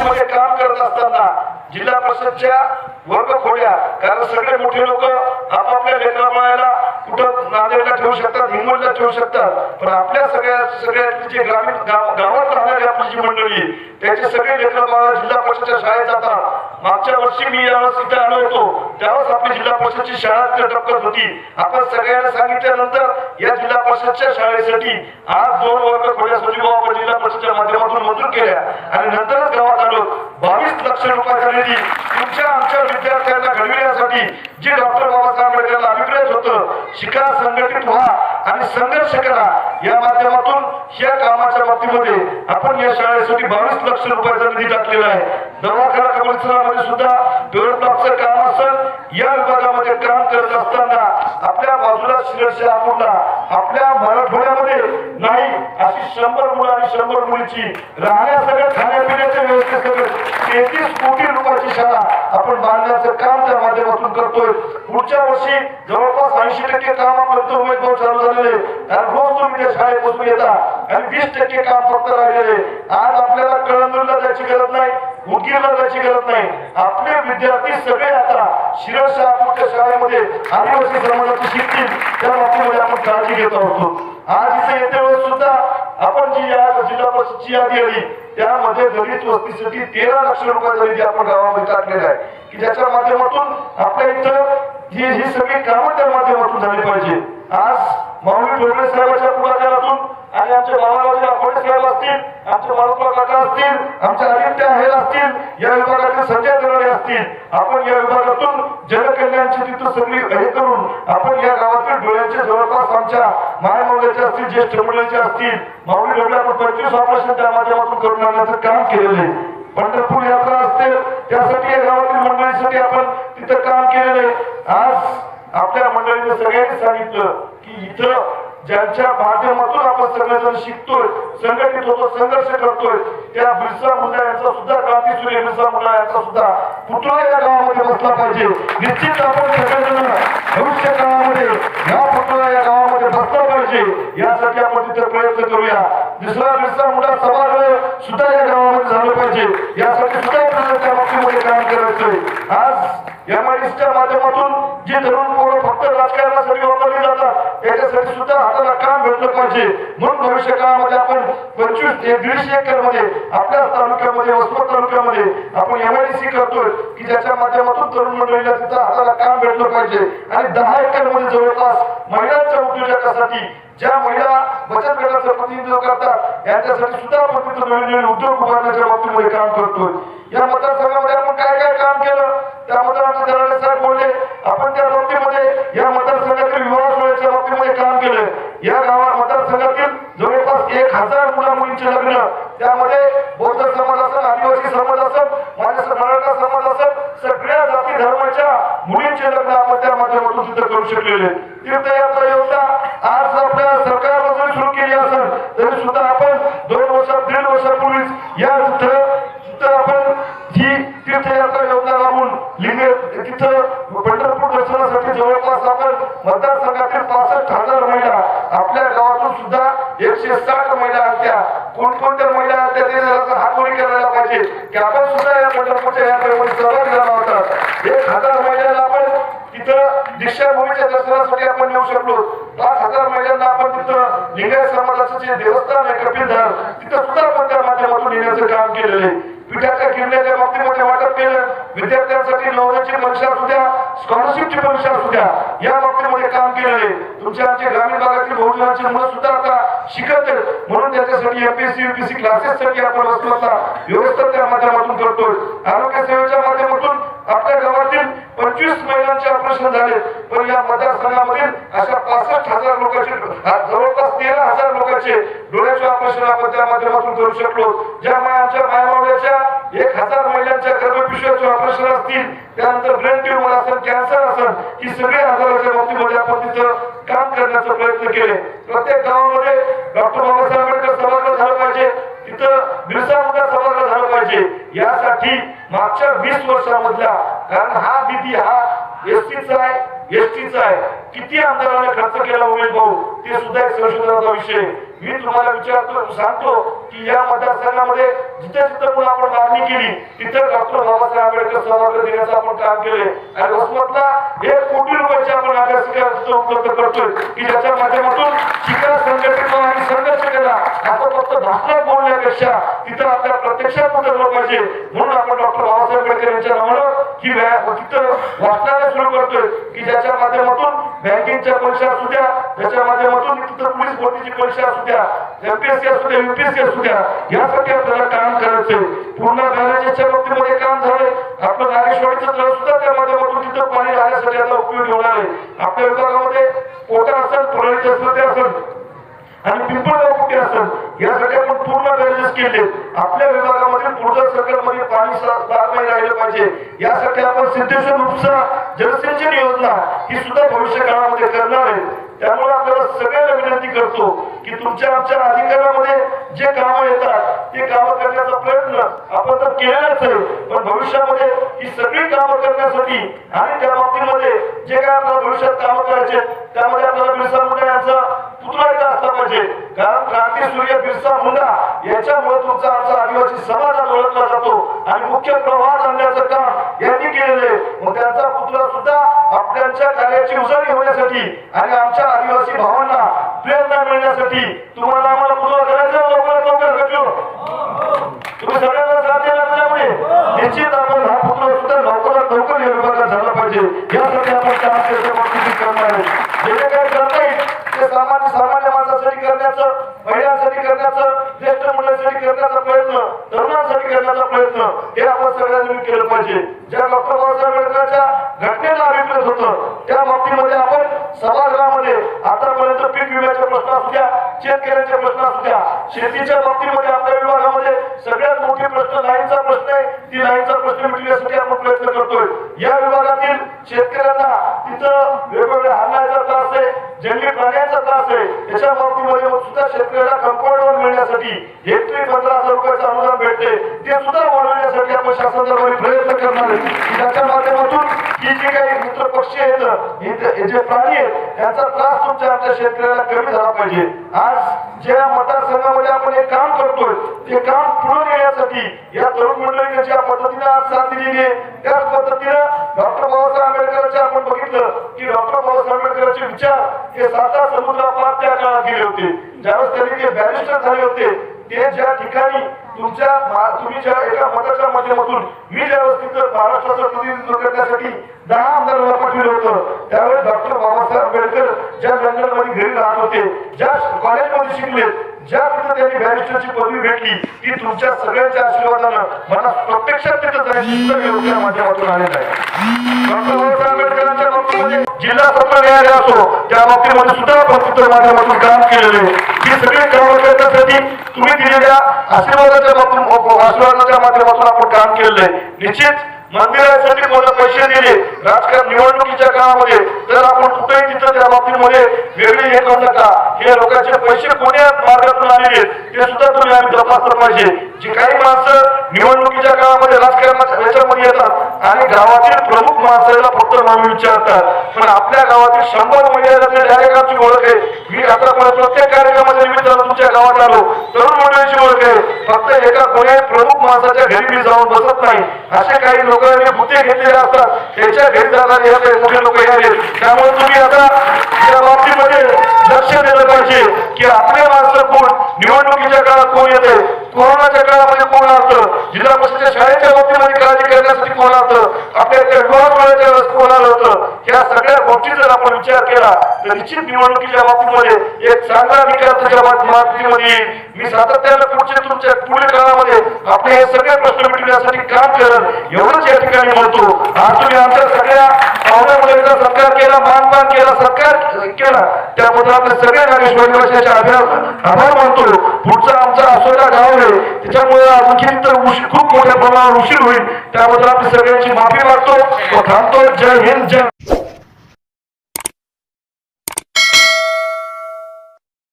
मध्ये काम करत असताना जिल्हा परिषदच्या वर्ग खोड्या कारण सगळे मोठे लोक आपापल्या लेकराबाळाला कुठं नांदेडला ठेवू शकतात हिंगोलीला ठेवू शकतात पण आपल्या सगळ्या सगळ्या जे ग्रामीण गावात राहणारी आपली जी मंडळी त्याचे सगळे लेकरबाळ जिल्हा परिषदच्या शाळेत जातात. मागच्या वर्षी मी यावेळेस इथे आलो होतो. त्यावेळेस आपली जिल्हा परिषदची शाळा तिथे टपकत होती. आपण सगळ्यांना सांगितल्यानंतर या जिल्हा परिषदच्या शाळेसाठी आज दोन वर्ग खोल्या सजीव आपण जिल्हा परिषदच्या माध्यमातून मंजूर केल्या. आणि नंतरच गावात आलो. बावीस लक्ष रुपयाचा निधी तुमच्या आमच्या विद्यार्थ्यांना घडविण्यासाठी जे डॉक्टर बाबासाहेब होतं. शिका संघटित व्हा आणि संघर्ष करा. या माध्यमातून या कामाच्या बाबतीमध्ये आपण या शाळेसाठी बावीस लक्ष रुपयाचा निधी टाकलेला आहे. दवाखाना कमिशनरमध्ये सुद्धा पेवर ब्लॉकचं काम असेल या विभागामध्ये काम करत असताना आपल्या बाजूला शिरसच्या आपूरला आपल्या मराठवाड्यामध्ये नाही अशी शंभर मुलं आणि शंभर मुलीची राहण्या सगळ्या खाण्यापिण्याच्या व्यवस्थेसकट तेहतीस कोटी रुपयाची शाळा आपण बांधण्याचं काम त्या माध्यमातून करतोय. पुढच्या वर्षी जवळपास ऐंशी टक्के काम आपण उमेदवार चालू झालेले आणि रोज तुम्ही त्या शाळेत बसून येता आणि वीस टक्के काम फक्त राहिलेले आज आपल्याला कळंदूरला जायची गरज नाही. उदगीरला गरज नाही. आपले विद्यार्थी सगळे आता शिरस मुख्य शाळेमध्ये आदिवासी समाजाची शिकतील. त्या बाबतीमध्ये म्हणजे आपण काळजी घेत आहोत. आज इथे येते वेळेस सुद्धा आपण जी या जिल्हा परिषदची यादी आली त्यामध्ये दलित वस्तीसाठी तेरा लक्ष रुपयाचा निधी आपण गावामध्ये टाकलेला आहे की ज्याच्या माध्यमातून आपल्या इथं ही ही सगळी कामं त्या माध्यमातून झाली पाहिजे. आज माऊली ठोंबरे साहेबाच्या पुढाकारातून आणि आमचे मामाबाजी आठवडे साहेब असतील आमचे मारुपा काका असतील आमचे आदित्य आहेर असतील या विभागाचे संजय दराडे असतील आपण या विभागातून जनकल्याणची तिथं सगळी हे करून आपण या गावातील डोळ्यांचे जवळपास आमच्या मायमौल्याचे असतील ज्येष्ठ मुलांचे असतील माऊली डोळे आपण पंचवीस ऑपरेशन त्या माध्यमातून करून आणण्याचं काम केलेलं आहे. पंढरपूर यात्रा असते त्यासाठी या गावातील मंडळीसाठी आपण तिथं काम केलेलं आहे. आज आपल्या मंडळीने सगळ्यांनी सांगितलं की इथं ज्यांच्या माध्यमातून आपण सगळेजण शिकतोय संघटित होतो संघर्ष करतोय त्या बिरसा मुंडा यांचा सुद्धा क्रांतीसूर्य बिरसा मुंडा यांचा सुद्धा पुतळा या गावामध्ये बसला पाहिजे. निश्चित आपण सगळेजण भविष्य काळामध्ये या पुतळा या गावामध्ये बसला पाहिजे. यासाठी आपण तिथे प्रयत्न करूया. दुसरा बिरसा मुंडा सभागृह सुद्धा या गावामध्ये झालं पाहिजे. यासाठी सुद्धा आपल्याला त्या बाबतीमध्ये काम करायचंय. आज एमआयडीसीच्या माध्यमातून जे तरुण पोरं फक्त राजकारणासाठी वापरली जातात त्याच्यासाठी सुद्धा हाताला काम मिळतं पाहिजे. म्हणून भविष्य काळामध्ये आपण पंचवीस ते दीडशे एकरमध्ये आपल्याच तालुक्यामध्ये वसमत तालुक्यामध्ये आपण एमआयडीसी करतोय की ज्याच्या माध्यमातून तरुण मंडळीला तिथं हाताला काम भेटलं पाहिजे. आणि दहा एकरमध्ये जवळपास महिलांच्या उद्योजकासाठी ज्या महिला बचत गटाचं प्रतिनिधित्व करतात यांच्यासाठी सुद्धा आपण तिथं नवीन नवीन उद्योग उभारण्याच्या बाबतीमध्ये काम करतोय. या मतदारसंघ आपण काय काय काम केलं त्यामध्ये आमचे दराडे साहेब बोलले आपण त्या बाबतीमध्ये या मतदारसंघातील विवाह सोहळ्याच्या बाबतीमध्ये काम केलं या गावा मतदारसंघातील जवळपास एक हजार मुला मुलींचे लग्न त्यामध्ये बौद्ध समाज असेल आदिवासी समाज असेल माझ्या मराठा समाज असेल सगळ्या जाती धर्माच्या मुलींचे लग्न आपण त्या माध्यमातून सुद्धा करू शकलेले. तीर्थयात्रा योजना आज आपल्या सरकारनं जरी सुरू केली असेल तरी सुद्धा आपण दोन वर्षा दीड वर्षापूर्वीच या तिथं आपण ही तीर्थयात्रा योजना लावून लिहिले तिथं पंढरपूर दर्शनासाठी जवळपास आपण मतदारसंघातील पासष्ट हजार महिला आपल्या गावातून सुद्धा एकशे साठ महिला आणत्या कोणकोणत्या महिला त्या ते जरा हातोडी करायला पाहिजे? की आपण सुद्धा या पंढरपूरच्या यात्रेमध्ये सहभागी झाला होता. एक हजार महिलांना आपण तिथं दीक्षाभूमीच्या दर्शनासाठी आपण येऊ शकलो. पाच हजार महिलांना आपण तिथं लिंगायत समाजाचं जे देवस्थान आहे कपिलधार तिथं सुद्धा आपण त्या माध्यमातून येण्याचं काम केलेलं आहे. पिठाच्या किल्ल्याच्या बाबतीमध्ये वाटप केलं. विद्यार्थ्यांसाठी नवऱ्याची परीक्षा सुद्धा स्कॉलरशिपची परीक्षा असू द्या. या बाबतीमध्ये काम केलेले. तुमच्या आमच्या ग्रामीण भागातील बहुजनांची मत सुद्धा आता शिकत म्हणून त्याच्यासाठी एमपीएससी युपीएससी क्लासेससाठी आपण वस्तूचा व्यवस्था त्या माध्यमातून करतोय. आरोग्य सेवेच्या माध्यमातून आपल्या गावातील पंचवीस महिलांचे ऑपरेशन झाले. पण या मतदारसंघामधील अशा पासष्ट हजार लोकांचे जवळपास तेरा हजार लोकांचे डोळ्याचे ऑपरेशन आपण त्या माध्यमातून करू शकलो. ज्यामुळे आमच्या मायामावल्याच्या एक हजार महिलांच्या गर्भपिशव्याचे ऑपरेशन असतील त्यानंतर ब्रेन ट्युमर असेल कॅन्सर असेल ही सगळ्या आजाराच्या बाबतीमध्ये आपण तिथं काम करण्याचा प्रयत्न केले. प्रत्येक गावामध्ये डॉक्टर बाबासाहेब आंबेडकर सभागृह झालं पाहिजे तिथं बिरसा मुंडा सभागृह झालं पाहिजे. यासाठी मागच्या वीस वर्षामधल्या कारण हा निधी हा एसटीचा आहे एसटीचा आहे. किती आमदारांनी खर्च केला उमेश भाऊ ते सुद्धा एक संशोधनाचा विषय. मी तुम्हाला विचारतो सांगतो की या मतदारसंघामध्ये जिथे जिथे पण आपण मागणी केली तिथे डॉक्टर बाबासाहेब आंबेडकर सभागृह देण्याचं आपण काम केले आणि वसमतला एक कोटी रुपयाचे आपण अभ्यासिका उपलब्ध करतोय. की ज्याच्या माध्यमातून शिका संघटित आणि संघर्ष केला फक्त भाषणात बोलण्यापेक्षा तिथं आपल्या प्रत्यक्षात उतरलं पाहिजे? म्हणून आपण डॉक्टर बाबासाहेब आंबेडकर यांच्या नावानं ही तिथं वाचनालय सुरू करतोय. की ज्याच्या माध्यमातून बँकिंगच्या परीक्षा असू द्या त्याच्या माध्यमातून तिथं पोलीस भरतीची परीक्षा असू द्या. एमपीएससी असू द्या युपीएससी असू द्या. यासाठी आपल्याला काम करायचंय. पूर्ण बाबतीमध्ये काम झालंय. आपलं तळ सुद्धा त्या माध्यमातून तिथं पाणी याचा उपयोग होणार आहे. आपल्या विभागामध्ये कोटा असेल असेल ते असेल आणि पिंपळगाव कुठे असेल यासाठी आपण पूर्ण बॅरेजेस केले. आपल्या विभागामध्ये पुढच्या सर्कलमध्ये पाणी बार नाही राहिलं पाहिजे. यासाठी आपण सिद्धेश्वर उपसा जलसिंचन योजना ही सुद्धा भविष्य काळामध्ये करणार आहे. त्यामुळे आपल्याला सगळ्याला विनंती करतो की तुमच्या आमच्या अधिकारामध्ये जे कामं येतात ते कामं करण्याचा प्रयत्न आपण तर केलेलाच आहे. पण भविष्यामध्ये ही सगळी कामं करण्यासाठी आणि त्या बाबतीमध्ये जे काय आपल्याला भविष्यात कामं करायचे त्यामध्ये आपल्याला बिरसा मुंडा यांचा पुतळा इथं असला पाहिजे. कारण क्रांती सूर्य बिरसा मुंडा याच्यामुळे तुमचा आमचा आदिवासी समाज आज ओळखला जातो. आणि मुख्य प्रवाह आणण्याचं काम यांनी केलेलं आहे. मग त्यांचा पुतळा सुद्धा आपल्याच्या कार्याची उजळणी होण्यासाठी आणि आमच्या आदिवासी भावांना प्रेरणा मिळण्यासाठी तुम्हाला आम्हाला पूर्ण करायचं लवकरात लवकर घडलो तुम्ही सगळ्यांना साथ देणार त्यामुळे निश्चित आपण हा पुतळा सुद्धा लवकरात लवकर या विभागात झाला पाहिजे. यासाठी आपण त्या केलं करणार आहे? जे जे काही करता येईल ते सामान्य सामान्य माणसासाठी करण्याचं महिलांसाठी करण्याचं ज्येष्ठ मुलांसाठी करण्याचा प्रयत्न तरुणांसाठी करण्याचा प्रयत्न हे आपण सगळ्यांनी केलं पाहिजे. ज्या डॉक्टर बाबासाहेब आंबेडकरांच्या घटनेला अभिप्रेत होतं त्या बाबतीमध्ये आपण सभागृहामध्ये आतापर्यंत पीक विम्याचे प्रश्न असू द्या शेतकऱ्यांचे प्रश्न असू द्या शेतीच्या बाबतीमध्ये आपल्या विभागामध्ये सगळ्यात मोठे प्रश्न लाईनचा प्रश्न आहे. ती लाईनचा प्रश्न मिटवण्यासाठी आपण प्रयत्न करतोय. या विभागातील शेतकऱ्यांना तिथं वेगवेगळ्या हल्ल्याचा त्रास आहे जंगली प्राण्यांचा त्रास आहे. त्याच्या बाबतीमध्ये सुद्धा शेतकऱ्याला कंपाऊंडवर मिळण्यासाठी हेक्टरी पंधरा हजार रुपयाचं अनुदान भेटते. ते सुद्धा वाढवण्यासाठी आपण शासनाद्वारे प्रयत्न करणार आहे की त्याच्या माध्यमातून ही जी काही मित्र पक्षी आहेत हे जे- प्राणी आहेत यांचा त्रास तुमच्या आमच्या शेतकऱ्याला कमी झाला पाहिजे. आज ज्या मतदारसंघामध्ये आपण हे काम करतोय ते काम पुढे नेण्यासाठी या तरुण मंडळीने ज्या पद्धतीने आज साथ दिलेली आहे त्याच पद्धतीनं डॉक्टर बाबासाहेब आंबेडकरांचे आपण बघितलं की डॉक्टर बाबासाहेब आंबेडकरांचे विचार हे साता समुद्रापार त्या काळात गेले होते. ज्यावेळेस त्यांनी ते बॅरिस्टर झाले होते ते ज्या ठिकाणी तुमच्या तुम्ही ज्या एका मताच्या माध्यमातून मी ज्यावेळेस तिथं महाराष्ट्राचं प्रतिनिधित्व करण्यासाठी दहा आमदारांना पाठविलं होतं. त्यावेळेस डॉक्टर बाबासाहेब आंबेडकर ज्या जंगलमध्ये घरी राहत होते ज्या कॉलेजमध्ये शिकले ज्या तिथं त्यांनी बॅरिस्टरची पदवी भेटली ती तुमच्या सगळ्यांच्या आशीर्वादानं मला प्रत्यक्षात तिथं जायची माध्यमातून आलेलं आहे. डॉक्टर बाबासाहेब आंबेडकरांच्या बाबतीमध्ये जिल्हा सत्र न्यायालय असो त्या बाबतीमध्ये सुद्धा प्रत्युत्तर माध्यमातून काम केलेलं आहे. ही सगळी कामं करण्यासाठी तुम्ही दिलेल्या आशीर्वादाच्या बाबतीत आशीर्वादाच्या माध्यमातून आपण काम केलेलं आहे. निश्चित मंदिरासाठी कोणा पैसे दिले राजकारण निवडणुकीच्या काळामध्ये तर आपण कुठेही तिथं त्या बाबतीमध्ये वेगळी हे करू नका हे लोकांचे पैसे कोण्या मार्गातून आलेले ते सुद्धा तुम्ही आम्ही तपासलं पाहिजे. जी काही माणसं निवडणुकीच्या काळामध्ये राजकारणाच्या याच्यामध्ये येतात आणि गावातील प्रमुख माणसाला फक्त नावे विचारतात. पण आपल्या गावातील शंभर महिन्याच्या डायरेक्ट ओळख आहे मी आतापर्यंत प्रत्येक कार्यक्रमाच्या निमित्तानं तुमच्या गावात आलो. तरुण मंडळीची ओळख आहे. फक्त एका कोण्याही प्रमुख माणसाच्या घरी मी जाऊन बसत नाही. असे काही लोक लोकांनी भूते घेतलेले असतात. त्याच्या घरी जाणारे हे काही लोक आहेत त्यामुळे तुम्ही आता या बाबतीमध्ये लक्ष दिलं पाहिजे की आपले माणसं कोण? निवडणुकीच्या काळात कोण येते? कोरोनाच्या काळामध्ये कोण असतं जिल्हा परिषदेच्या शाळेच्या बाबतीमध्ये काळजी करण्यासाठी कोण असतं आपल्या कोण आलं होतं? या सगळ्या गोष्टी जर आपण विचार केला तर निश्चित निवडणुकीच्या बाबतीमध्ये एक चांगला निकाल त्याच्या बाबतीमध्ये येईल. मी सातत्यानं पुढच्या तुमच्या पुढील काळामध्ये आपले हे सगळे प्रश्न मिटवण्यासाठी काम करत एवढंच या ठिकाणी म्हणतो आज तुम्ही आमच्या सगळ्या पाहुण्या मुलांचा सत्कार केला मानपान केला सत्कार केला. त्याबद्दल आपल्या सगळ्या नागेश्वर निवासियांचे आभार आभार मानतो. पुढचा आमचा असोला गाव आहे. त्याच्यामुळे आणखी तर खूप मोठ्या प्रमाणावर उशीर होईल. त्याबद्दल आपली सगळ्यांची माफी मागतो. व थांबतो जय हिंद जय